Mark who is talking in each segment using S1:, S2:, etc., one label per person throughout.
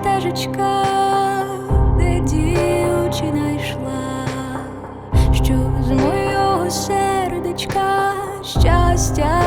S1: стежечка, де дівчина йшла, що з моєго сердечка щастя.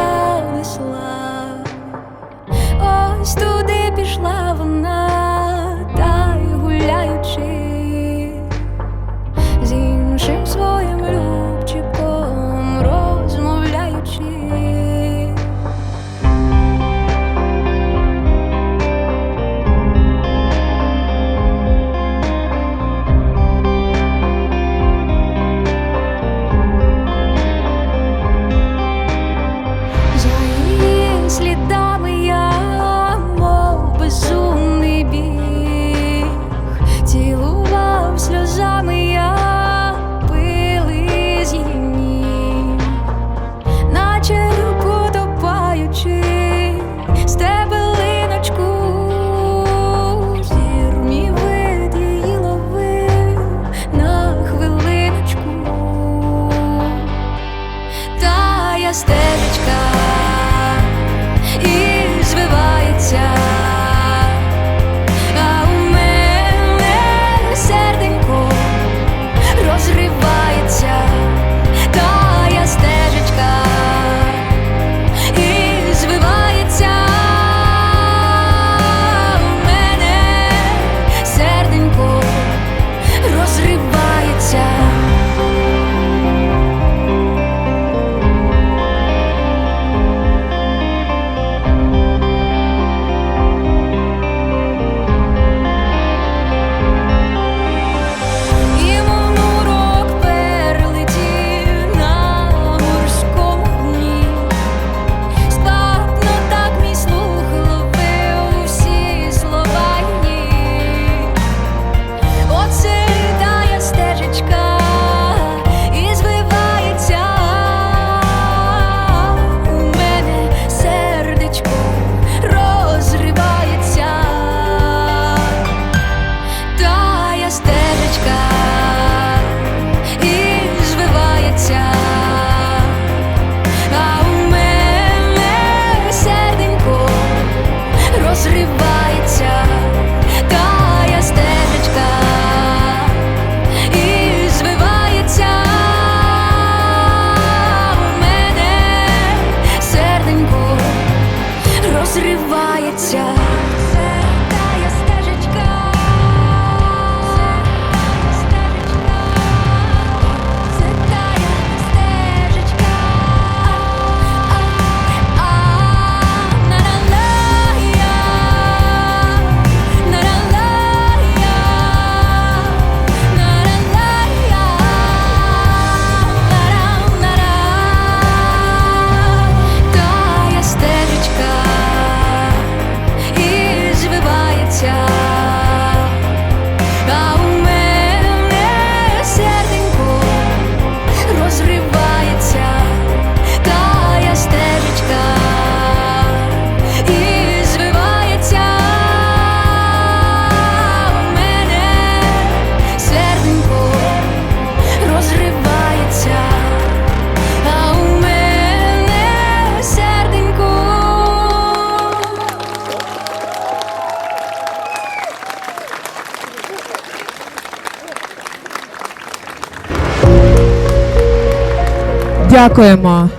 S1: зриває.
S2: Дякуємо.